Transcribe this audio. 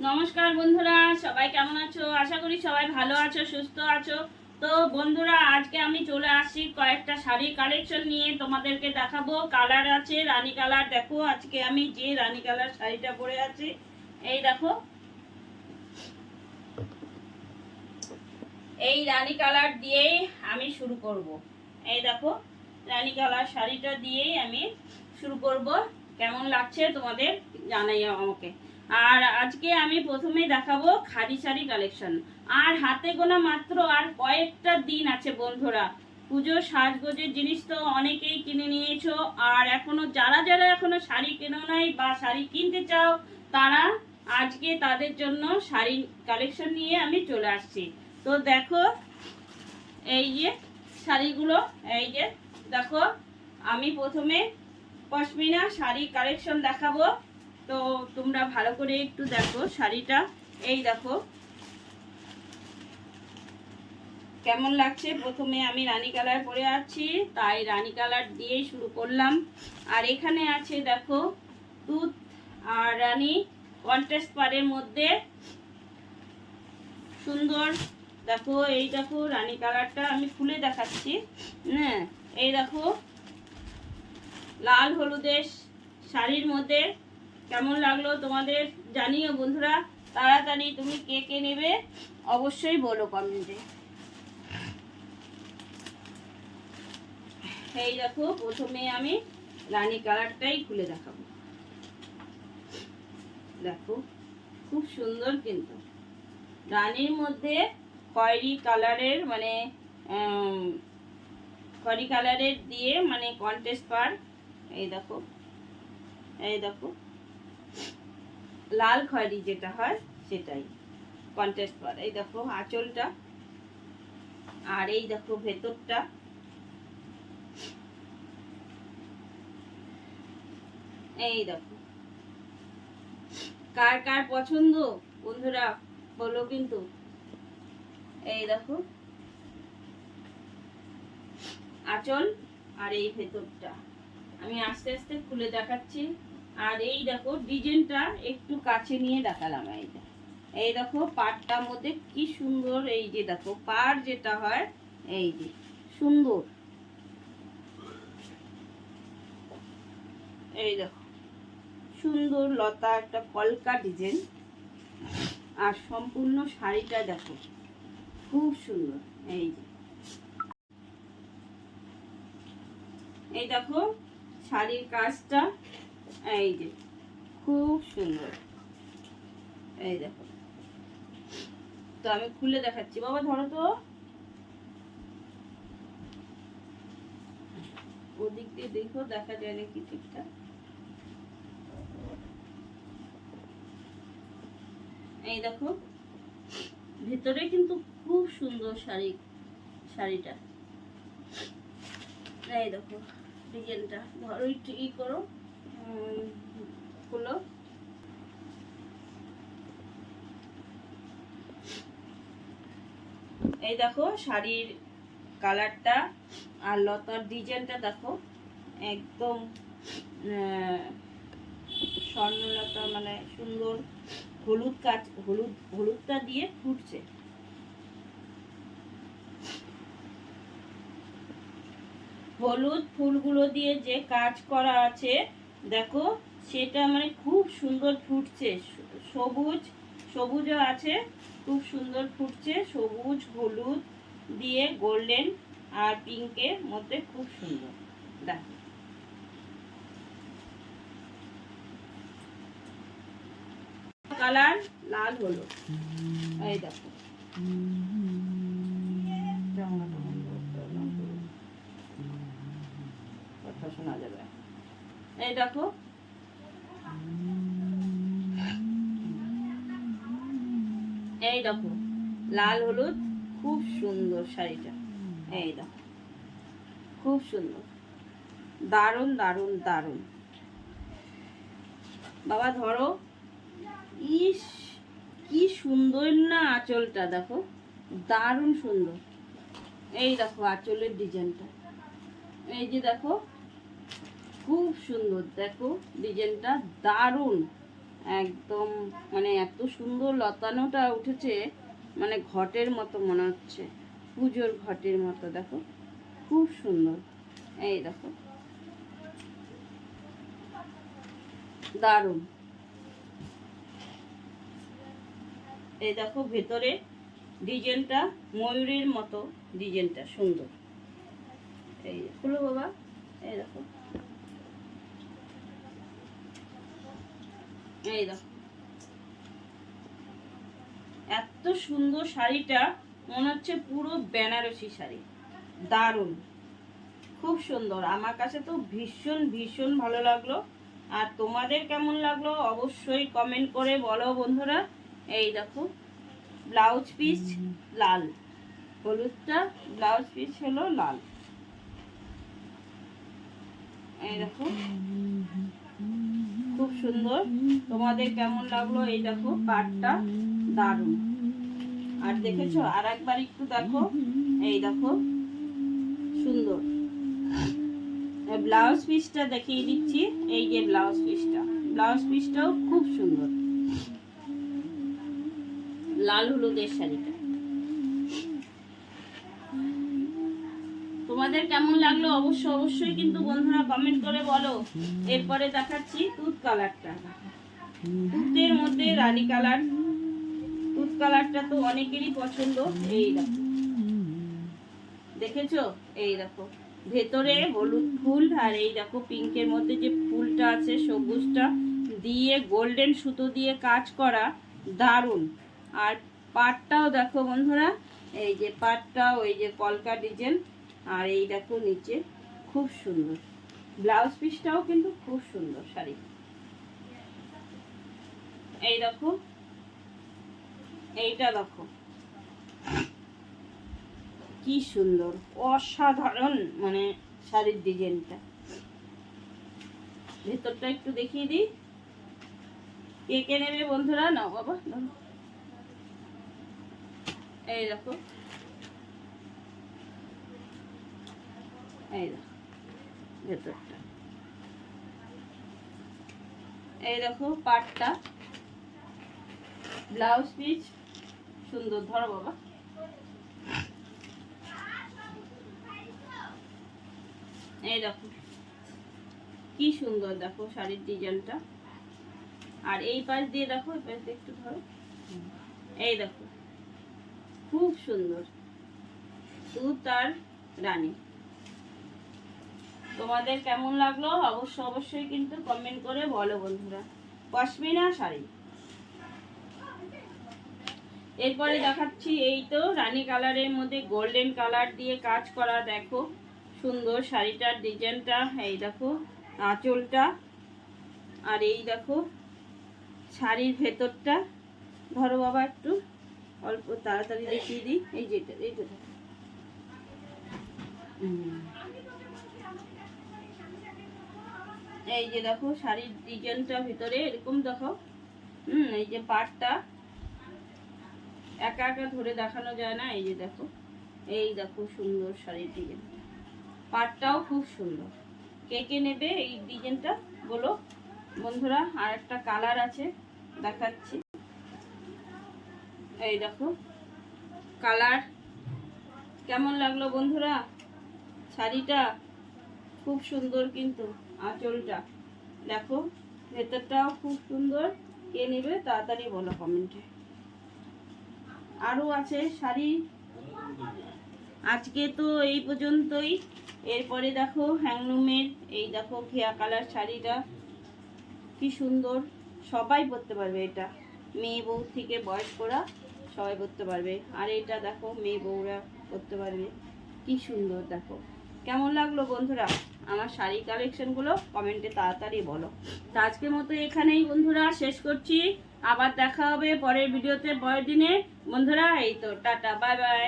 নমস্কার বন্ধুরা, সবাই কেমন আছো? আশা করি সবাই ভালো আছো, সুস্থ আছো। তো বন্ধুরা, আজকে আমি চলে আসছি কয়েকটা শাড়ি কালেকশন নিয়ে তোমাদেরকে দেখাবো। কালার আছে, রানী কালার দেখো, আজকে আমি যে রানী কালার শাড়িটা পরে আছি, এই দেখো। এই রানী কালার দিয়েই আমি শুরু করব। এই দেখো, রানী কালার শাড়িটা দিয়েই আমি শুরু করব। কেমন লাগছে তোমাদের জানাই আমাকে। আর আজকে আমি প্রথমেই দেখাবো খাদি শাড়ি কালেকশন আর হাতে গোনা মাত্র আর কয়েকটা দিন আছে বন্ধুরা। পুজোর সাজগোজের জিনিস তো অনেকেই কিনে নিয়েছো। আর এখনও যারা যারা এখনও শাড়ি কেনো নাই বা শাড়ি কিনতে চাও, তারা আজকে তাদের জন্য শাড়ি কালেকশন নিয়ে আমি চলে আসছি। তো দেখো, এই যে শাড়িগুলো, এই যে দেখো, আমি প্রথমে পশমিনা শাড়ি কালেকশন দেখাবো। তো তোমরা ভালো করে একটু দেখো শাড়িটা। এই দেখো। কেমন লাগছে? প্রথমে আমি রানী কালার পরে আছি, তাই রানী কালার দিয়েই শুরু করলাম। আর এখানে আছে দেখো দুধ আর রানী কন্ট্রাস্ট পারের মধ্যে। সুন্দর। দেখো, এই দেখো রানী কালারটা আমি খুলে দেখাচ্ছি। হ্যাঁ এই দেখো, লাল হলুদের শাড়ির মধ্যে কেমন লাগল তোমাদের জানিও বন্ধুরা। তাড়াতাড়ি তুমি কে কে নেবে অবশ্যই বলো কমেন্টে এই দেখো, প্রথমে আমি রানী কালারটাই খুলে দেখাবো। দেখো, খুব সুন্দর কিন্তু। রানীর মধ্যে খয়েরি কালারের মানে খয়েরি কালারের দিয়ে মানে কন্টেস্ট পার। এই দেখো এই দেখো। লাল খয়েরি যেটা হয়, সেটাই। কন্টেস্ট পার এই দেখো, আঁচলটা। আর এই দেখো, ভেতরটা। এই দেখো। কার কার পছন্দ? বন্ধুরা, বলো কিন্তু। এই দেখো। আঁচল আর এই ভেতরটা। আমি আস্তে আস্তে খুলে দেখাচ্ছি। আর এই দেখো ডিজাইনটা একটু কাছে নিয়ে দেখালাম এইটা এই দেখো পাটটার মধ্যে কি সুন্দর এই যে দেখো পার যেটা হয়, এই যে সুন্দর। এই দেখো, সুন্দর লতা একটা কলকা ডিজাইন। আর সম্পূর্ণ শাড়িটা দেখো, খুব সুন্দর, এই যে। এই দেখো শাড়ির কাজটা এই যে, খুব সুন্দর। এই দেখো। তো আমি খুলে দেখাচ্ছি। বাবা, ধরো তো। ওদিক দিয়ে দেখো, দেখা যায় নাকি ঠিকঠাক। এই দেখো। ভেতরে কিন্তু খুব সুন্দর শাড়ি, শাড়িটা। এই দেখো, ডিজাইনটা। ধরো ই করো। খুলো এই দেখো শাড়ির কালারটা আর লতার ডিজাইনটা দেখো। একদম স্বর্ণলতা মানে সুন্দর হলুদ কাজ, হলুদ, হলুদটা দিয়ে ফুটছে। হলুদ ফুলগুলো দিয়ে যে কাজ করা আছে দেখো সেটা মানে খুব সুন্দর ফুটছে। সবুজ সবুজও আছে খুব সুন্দর ফুটছে। সবুজ হলুদ দিয়ে গোল্ডেন আর পিঙ্কের মধ্যে খুব সুন্দর। দেখো। কালার লাল হলো এই দেখো। কথা শোনা যাবে। এই দেখো। এই দেখো, লাল হলুদ, খুব সুন্দর শাড়িটা। এই দেখো, খুব সুন্দর। দারুণ দারুণ দারুণ। বাবা, ধরো। ইস, কি সুন্দর না আঁচলটা, দেখো। দারুণ সুন্দর। এই দেখো আঁচলের ডিজাইনটা। এই যে দেখো খুব সুন্দর। দেখো, ডিজাইনটা দারুণ। একদম মানে এত সুন্দর লতানোটা উঠেছে মানে ঘটের মতো মনে হচ্ছে। পুজোর ঘটের মতো, দেখো। খুব সুন্দর। এই দেখো। দারুণ। এই দেখো, ভেতরে ডিজাইনটা, ময়ূরের মতো ডিজাইনটা সুন্দর। এই, খুলো বাবা। এই দেখো। এই এত সুন্দর শাড়িটা, মনে হচ্ছে পুরো বেনারসি শাড়ি। দারুণ। খুব সুন্দর। আমার কাছে তো ভীষণ ভীষণ ভালো লাগল। আর তোমাদের কেমন লাগল অবশ্যই কমেন্ট করে বলো বন্ধুরা। এই দেখো ব্লাউজ পিস লাল। হলুদটা ব্লাউজ পিস হলো লাল। এই দেখো। খুব সুন্দর। তোমাদের কেমন লাগল? এই দেখো পাটটা দারুণ। আর দেখেছ? আর একবার একটু দেখো। এই দেখো, সুন্দর। ব্লাউজ পিসটা দেখিয়ে দিচ্ছি। এই যে ব্লাউজ পিসটা। ব্লাউজ পিসটাও খুব সুন্দর। লাল হলুদের শাড়িটা। তোমাদের কেমন লাগল? অবশ্য অবশ্যই কিন্তু বন্ধুরা কমেন্ট করে বলো। এরপরে দেখাচ্ছি তুত কালারটা। তুতের মধ্যে রানী কালার। তুত কালারটা তো অনেকেরই পছন্দ। এই দেখো। দেখেছ? এই দেখো। ভেতরে হলুদ ফুল আর এই দেখো পিঙ্কের মধ্যে যে ফুলটা আছে, সবুজটা দিয়ে গোল্ডেন সুতো দিয়ে কাজ করা, দারুণ। আর পাটটাও দেখো বন্ধুরা। এই যে পাটটাও এই যে কলকা ডিজাইন আর এই দেখো নিচে খুব সুন্দর। ব্লাউজ পিসটাও কিন্তু খুব সুন্দর শাড়ি। এই দেখো, এইটা দেখো। কি সুন্দর, অসাধারণ মানে শাড়ির ডিজাইনটা। ভেতরটা একটু দেখিয়ে দিই। কে কে নেবে বন্ধুরা? নাও বাবা এই দেখো। এই ভেতরটা। এই দেখো পাটটা। ব্লাউজ পিস, সুন্দর, ধরো বাবা। এই দেখো, কি সুন্দর দেখো শাড়ির ডিজাইনটা। আর এই পাশ দিয়ে দেখো, এই পাশ দিয়ে একটু ধরো। এই দেখো, খুব সুন্দর। তুত আর রানী। তোমাদের কেমন লাগল? অবশ্য অবশ্যই কিন্তু কমেন্ট করে বলো বন্ধুরা। পশমিনা শাড়ি। এরপরে দেখাচ্ছি এই তো রানী কালারের মধ্যে গোল্ডেন কালার দিয়ে কাজ করা, দেখো। সুন্দর শাড়িটার ডিজাইনটা এই দেখো, আঁচলটা। আর এই দেখো, শাড়ির ভেতরটা। ধরো বাবা একটু, অল্প তাড়াতাড়ি দেখিয়ে দিই। এই যেটা এইটা এই যে দেখো শাড়ির ডিজাইনটা ভিতরে, এরকম দেখো। হুম, এই যে পাটটা। একা একা ধরে দেখানো যায় না, এই যে দেখো। এই দেখো সুন্দর শাড়ির ডিজাইন। পাটটাও খুব সুন্দর। কে কে নেবে এই ডিজাইনটা, বলো? বন্ধুরা, আর একটা কালার আছে, দেখাচ্ছি। এই দেখো, কালার। কেমন লাগল বন্ধুরা? শাড়িটা খুব সুন্দর কিন্তু। আঁচলটা। দেখো, ভেতরটাও খুব সুন্দর। কে নেবে তাড়াতাড়ি বলো কমেন্টে। আরও আছে শাড়ি। আজকে তো এই পর্যন্তই। এরপরে দেখো হ্যাংলুমের, এই দেখো ঘিয়া কালার শাড়িটা। কি সুন্দর। সবাই পরতে পারবে এটা। মেয়ে বউ থেকে বয়স্করা সবাই পরতে পারবে। আর এটা দেখো, মেয়ে বউরা পরতে পারবে। কি সুন্দর দেখো। কেমন লাগল বন্ধুরা? আমার শাড়ি কালেকশনগুলো কমেন্টে তাড়াতাড়ি বলো। তো আজকের মতো এখানেই বন্ধুরা শেষ করছি। আবার দেখা হবে পরের ভিডিওতে পরের দিনে। বন্ধুরা, এই তো, টাটা বাই বাই